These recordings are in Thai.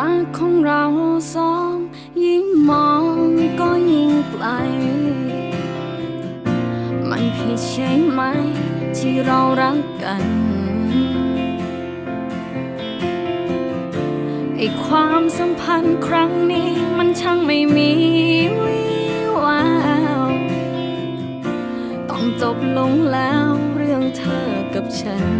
รักของเราสองยิ่งมองก็ยิ่งไกล มันผิดใช่ไหม ที่เรารักกันไอความสัมพันธ์ครั้งนี้มันช่างไม่มีวิวาวต้องจบลงแล้วเรื่องเธอกับฉัน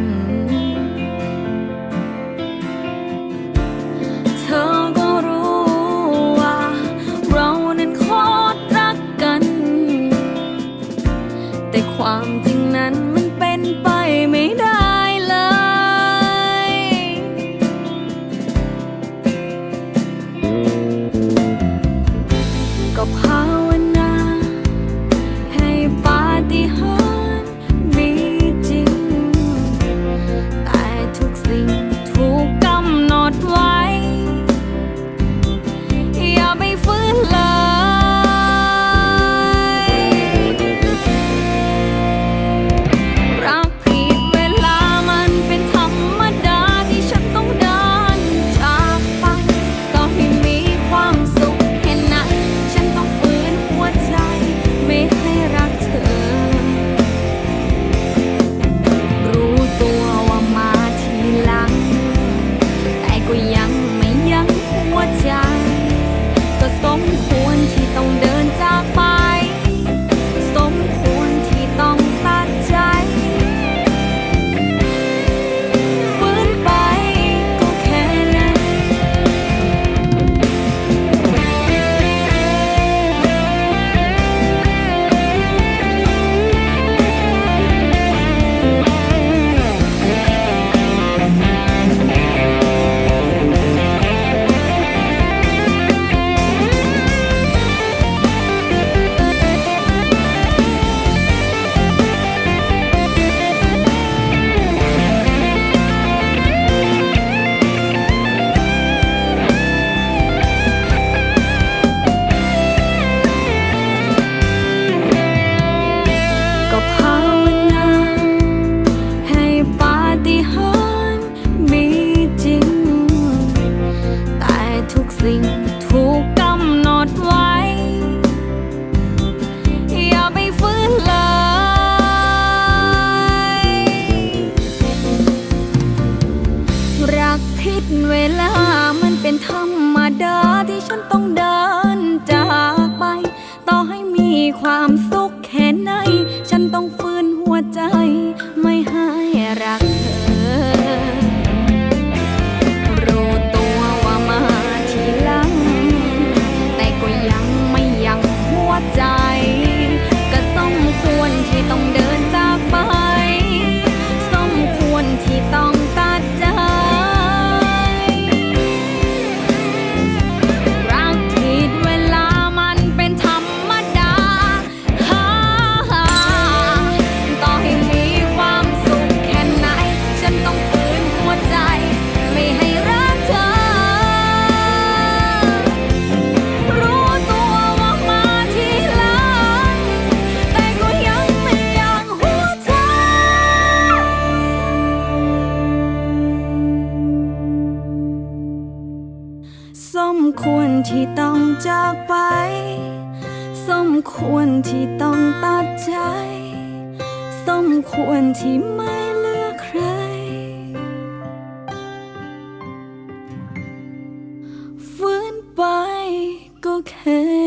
เวลามันเป็นธรรมดาที่ฉันต้องเดินจากไป ต่อให้มีความสุขแค่ไหน ฉันต้องฟื้นหัวใจไม่หาย ควรที่ต้องจากไป สมควรที่ต้องตัดใจ สมควรที่ไม่เลือกใคร ฟื้นไปก็แค่